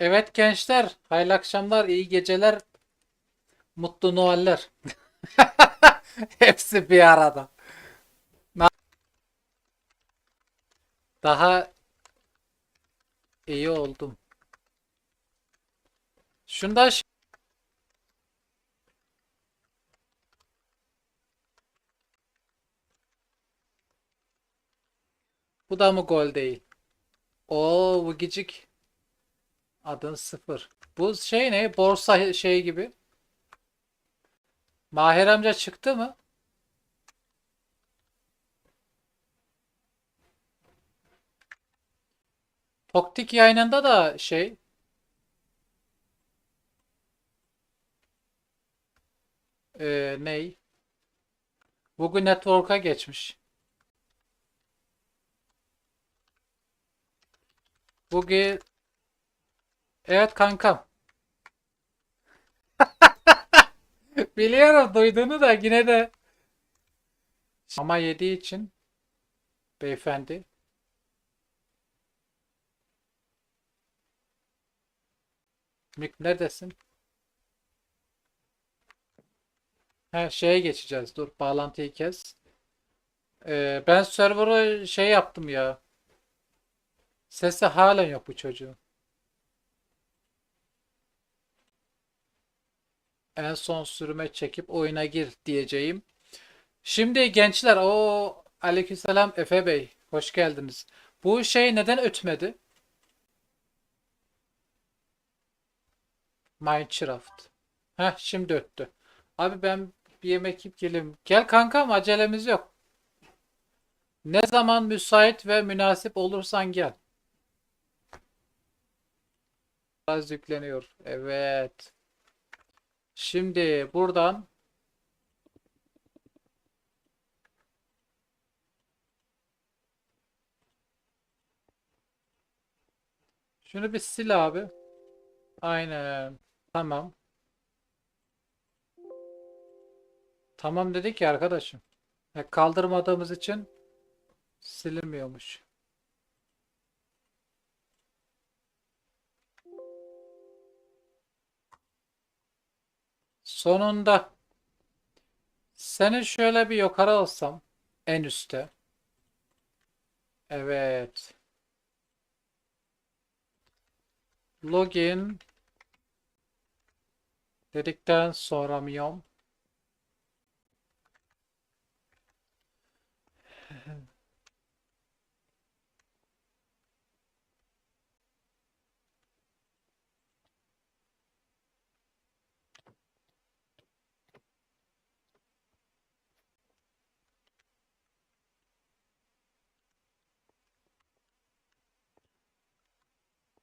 Evet gençler, hayırlı akşamlar, iyi geceler, mutlu Noeller. Hepsi bir arada. Daha iyi oldum. Şunda bu da mı gol değil? Oo bu gıcık. Adın sıfır. Bu şey ne? Borsa şey gibi. Mahir amca çıktı mı? Toktik yayınında da şey e, ney? Bugün Network'a geçmiş. Bugün evet kankam. Biliyorum duyduğunu da yine de ama yediği için beyefendi Mik neredesin? He şeye geçeceğiz. Dur bağlantıyı kes. Ee, ben server'ı şey yaptım ya. Sesi halen yok bu çocuğun. En son sürüme çekip oyuna gir diyeceğim. Şimdi gençler o aleykümselam Efe Bey hoş geldiniz. Bu şey neden ötmedi? Minecraft. Heh şimdi öttü. Abi ben bir yemek yiyip geleyim. Gel kankam acelemiz yok. Ne zaman müsait ve münasip olursan gel. Biraz yükleniyor. Evet. Şimdi buradan şunu bir sil abi. Aynen. Tamam. Tamam dedik ya arkadaşım. Ya kaldırmadığımız için silinmiyormuş. Sonunda seni şöyle bir yukarı alsam en üste. Evet. Login dedikten sonra mıyım?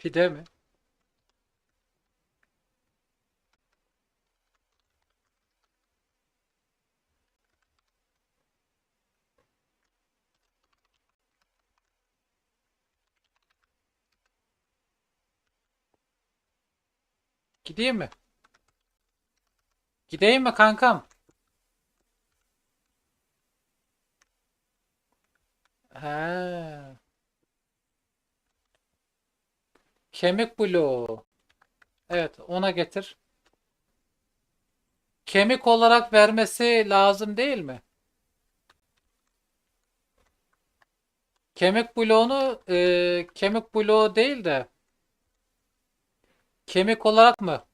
Pide mi? Gideyim mi? Gideyim mi kankam? He. Kemik bloğu. Evet, ona getir. Kemik olarak vermesi lazım değil mi? Kemik bloğunu e, kemik bloğu değil de kemik olarak mı?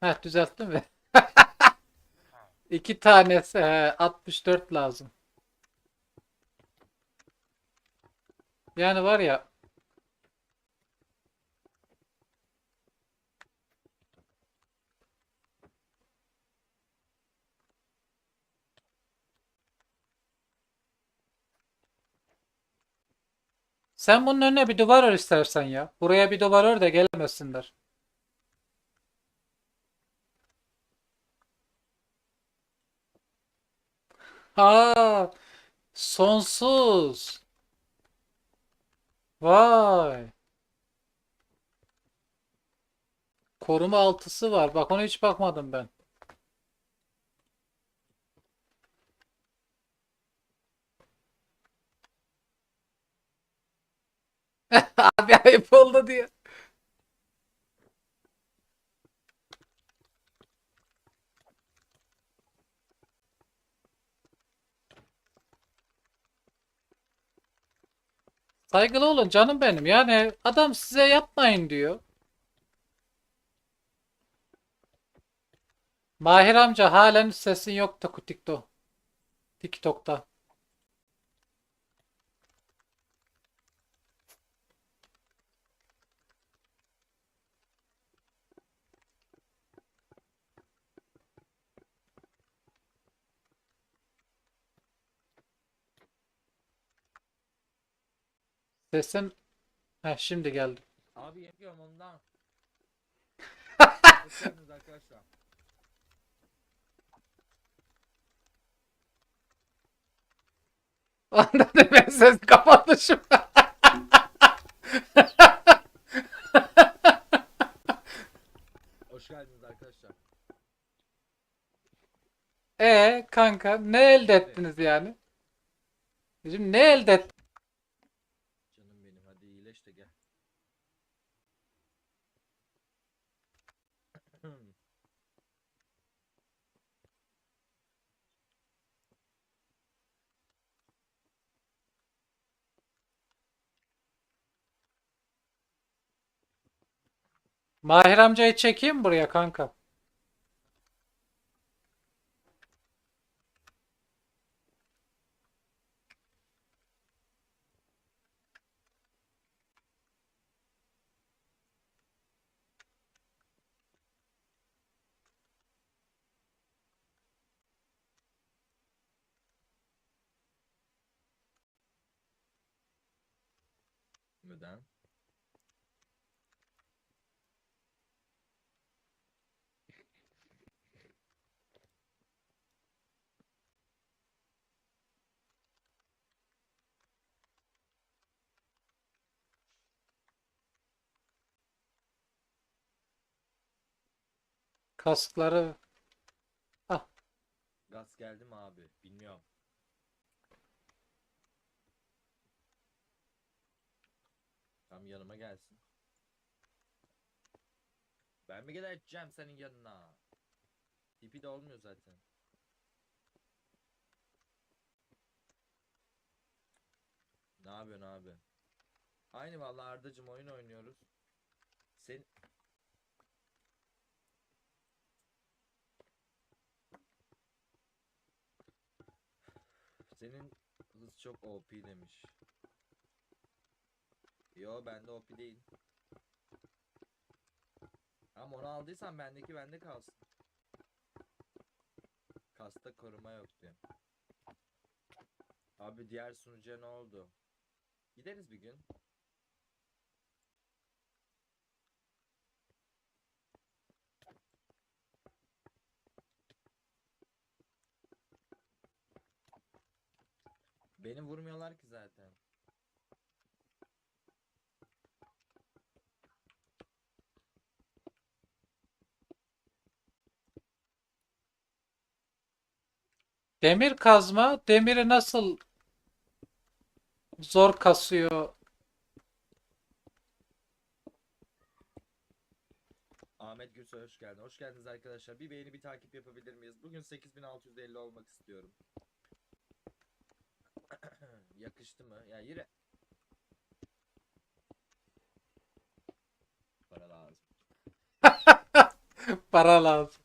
Heh, düzelttin mi? İki tanesi he, 64 lazım. Yani var ya sen bunun önüne bir duvar ör istersen ya. Buraya bir duvar ör de gelemesinler. Aa, sonsuz. Vay. Koruma altısı var. Bak ona hiç bakmadım ben. Abi ayıp oldu diyor. Saygılı olun canım benim. Yani adam size yapmayın diyor. Mahir amca halen sesin yoktu TikTok'ta. TikTok'ta. Sesin Heh, şimdi geldi. Abi yapıyorum ondan. Hoş geldiniz arkadaşlar. Anladım ben ses kapatmışım. Hoş geldiniz arkadaşlar. E kanka ne elde ettiniz yani? Şimdi ne elde et? Canım benim hadi iyileş de gel. Mahir amcayı çekeyim buraya kanka. Neden? Kaskları Gaz geldi mi abi? Bilmiyorum. Tam yanıma gelsin. Ben mi geleceğim senin yanına? Tipi de olmuyor zaten. Ne yapıyorsun abi? Aynı vallahi Ardacım oyun oynuyoruz. Sen Senin hız çok OP demiş. Yo bende OP değil. Ama onu aldıysan bendeki bende kalsın. Kasta koruma yok diyor. Abi diğer sunucuya ne oldu? Gideriz bir gün. Beni vurmuyorlar ki zaten. demir kazma demiri nasıl zor kasıyor? Ahmet Gürsoy hoş geldin. Hoş geldiniz arkadaşlar. Bir beğeni bir takip yapabilir miyiz? Bugün 8650 olmak istiyorum. Yakıştı mı? Ya yine. Para lazım. Para lazım.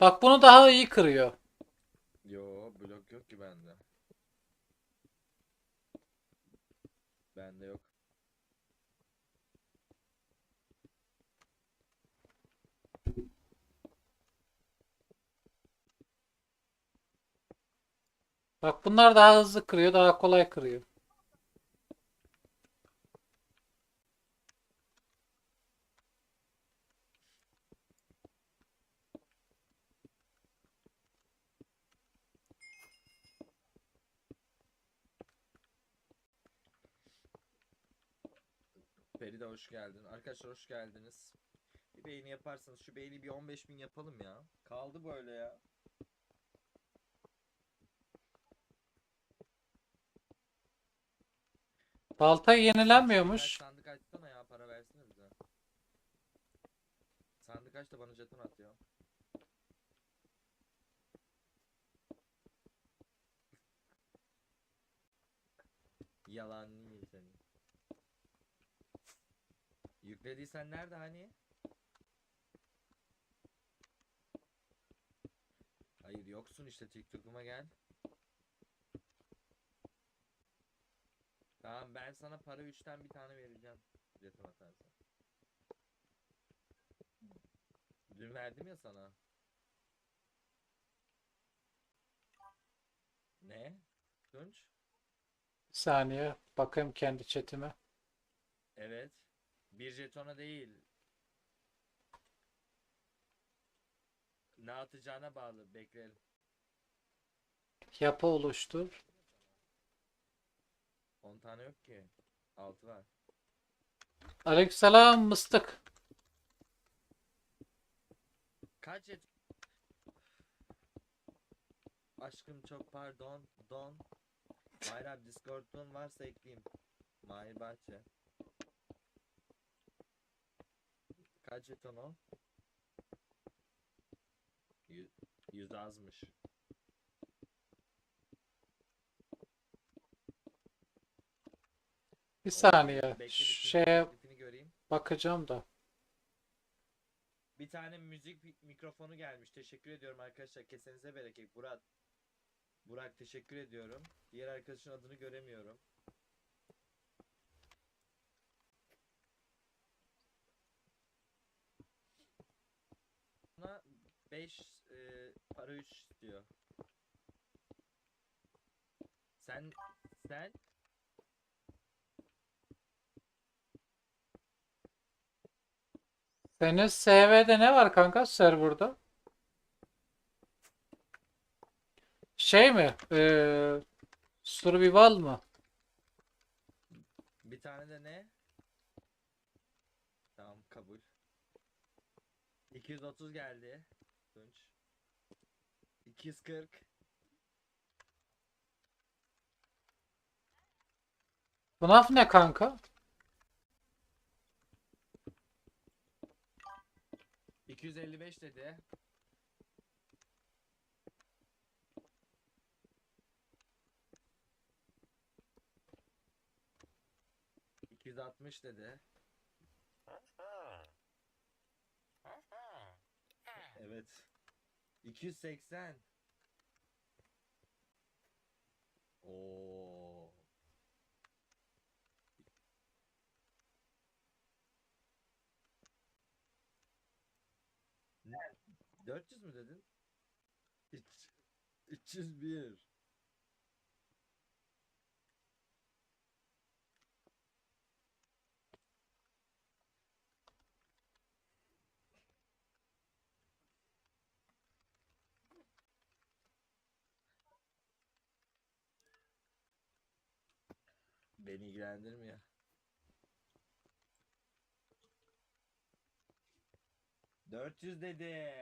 Bak bunu daha iyi kırıyor. Yo blok yok ki bende. Bende yok. Bak bunlar daha hızlı kırıyor, daha kolay kırıyor. Feride hoş geldin. Arkadaşlar hoş geldiniz. Bir beğeni yaparsanız şu beğeni bir 15.000 yapalım ya. Kaldı böyle ya. Balta yenilenmiyormuş. sandık açsana ya para Sandık aç da bana jeton at ya. Yalan değil senin. Yüklediysen nerede hani? Hayır yoksun işte TikTok'uma gel. Tamam ben sana para 3'ten bir tane vereceğim. Jeton atarsan. Dün verdim ya sana. Ne? Tunç? Bir saniye bakayım kendi chatime. Evet. Bir jetona değil. Ne atacağına bağlı. Bekleyelim. Yapı oluştur. 10 tane yok ki. 6 var. Aleykümselam mıstık. Kaç jet... Aşkım çok pardon. Don. Bayram Discord'un varsa ekleyeyim. Mahir Bahçe. Kaç jeton o? Yüz, yüz azmış. Bir saniye. bekle bir Şeye göreyim. bakacağım da. Bir tane müzik mi- mikrofonu gelmiş. Teşekkür ediyorum arkadaşlar. Kesenize bereket. Burak. Burak teşekkür ediyorum. Diğer arkadaşın adını göremiyorum. Buna 5 para 3 istiyor. Sen sen Senin SV'de ne var kanka serverda? Şey mi? Ee, survival mı? bir tane de ne? Tamam kabul. 230 geldi. Tunç. 240. FNAF ne kanka? 255 dedi. ...260 dedi. Evet. 280. Oo. Ne? 400 mü dedin? Üç- 301. Beni ilgilendirmiyor. Dört yüz dedi.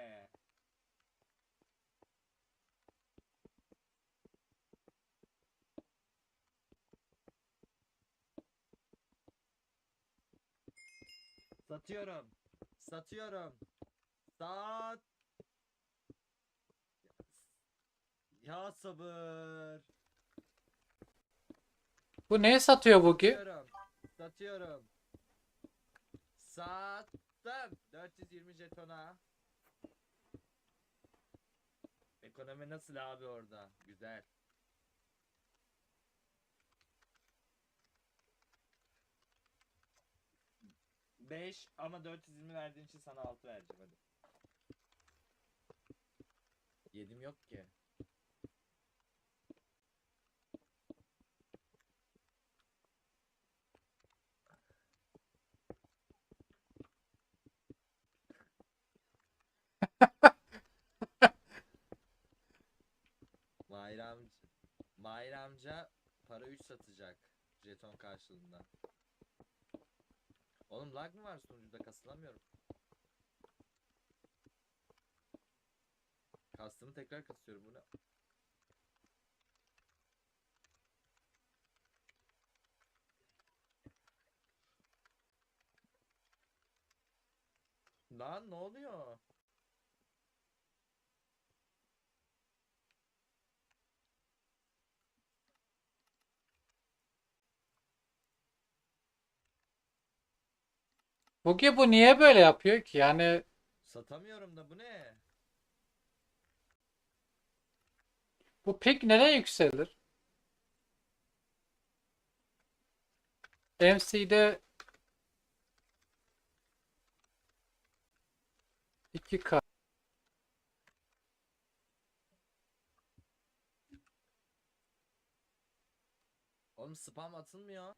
Satıyorum. Satıyorum. Sat. Ya sabır. Bu neye satıyor bu ki? Satıyorum. Satıyorum. Sattım. 420 jetona. Ekonomi nasıl abi orada? Güzel. Beş ama 420 verdiğin için sana 6 vereceğim hadi. Yedim yok ki. Mahir amca, Mahir amca para 3 satacak jeton karşılığında. Oğlum lag mı var sunucuda kasılamıyorum. Kastımı tekrar kasıyorum bunu. Lan ne oluyor? Bugi bu niye böyle yapıyor ki? Yani Satamıyorum da bu ne? bu pik neden yükselir? MC'de 2K. Oğlum spam atılmıyor.